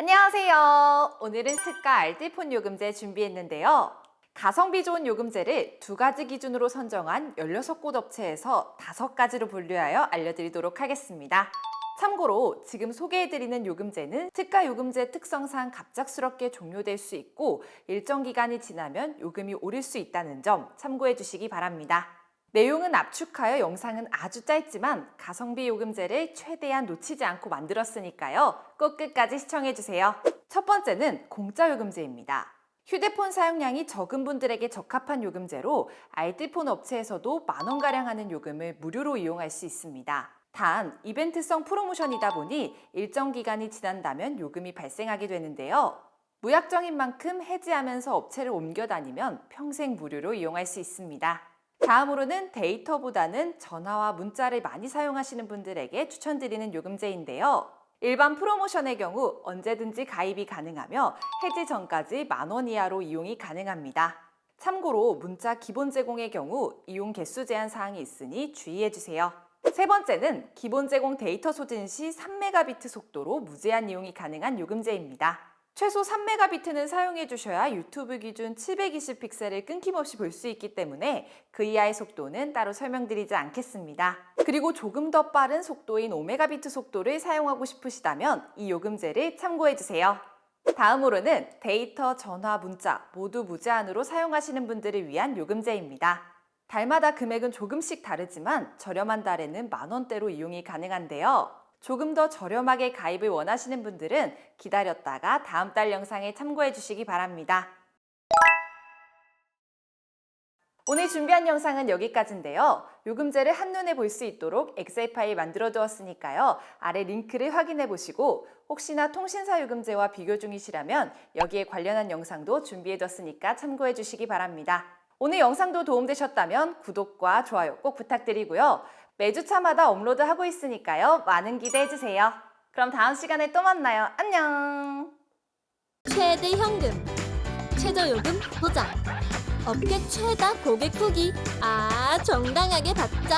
안녕하세요. 오늘은 특가 알뜰폰 요금제 준비했는데요. 가성비 좋은 요금제를 두 가지 기준으로 선정한 16곳 업체에서 다섯 가지로 분류하여 알려드리도록 하겠습니다. 참고로 지금 소개해드리는 요금제는 특가 요금제 특성상 갑작스럽게 종료될 수 있고 일정 기간이 지나면 요금이 오를 수 있다는 점 참고해 주시기 바랍니다. 내용은 압축하여 영상은 아주 짧지만 가성비 요금제를 최대한 놓치지 않고 만들었으니까요. 꼭 끝까지 시청해 주세요. 첫 번째는 공짜 요금제입니다. 휴대폰 사용량이 적은 분들에게 적합한 요금제로 알뜰폰 업체에서도 만 원가량 하는 요금을 무료로 이용할 수 있습니다. 단, 이벤트성 프로모션이다 보니 일정 기간이 지난다면 요금이 발생하게 되는데요. 무약정인 만큼 해지하면서 업체를 옮겨 다니면 평생 무료로 이용할 수 있습니다. 다음으로는 데이터보다는 전화와 문자를 많이 사용하시는 분들에게 추천드리는 요금제인데요. 일반 프로모션의 경우 언제든지 가입이 가능하며 해지 전까지 만 원 이하로 이용이 가능합니다. 참고로 문자 기본 제공의 경우 이용 개수 제한 사항이 있으니 주의해 주세요. 세 번째는 기본 제공 데이터 소진 시 3메가비트 속도로 무제한 이용이 가능한 요금제입니다. 최소 3메가비트는 사용해 주셔야 유튜브 기준 720픽셀을 끊김없이 볼 수 있기 때문에 그 이하의 속도는 따로 설명드리지 않겠습니다. 그리고 조금 더 빠른 속도인 5메가비트 속도를 사용하고 싶으시다면 이 요금제를 참고해 주세요. 다음으로는 데이터, 전화, 문자 모두 무제한으로 사용하시는 분들을 위한 요금제입니다. 달마다 금액은 조금씩 다르지만 저렴한 달에는 만 원대로 이용이 가능한데요. 조금 더 저렴하게 가입을 원하시는 분들은 기다렸다가 다음 달 영상에 참고해 주시기 바랍니다. 오늘 준비한 영상은 여기까지인데요. 요금제를 한눈에 볼 수 있도록 엑셀 파일 만들어 두었으니까요. 아래 링크를 확인해 보시고 혹시나 통신사 요금제와 비교 중이시라면 여기에 관련한 영상도 준비해 뒀으니까 참고해 주시기 바랍니다. 오늘 영상도 도움되셨다면 구독과 좋아요 꼭 부탁드리고요. 매주 차마다 업로드하고 있으니까요. 많은 기대해 주세요. 그럼 다음 시간에 또 만나요. 안녕! 최대 현금, 최저 요금 보장, 업계 최다 고객 후기, 아 정당하게 받자.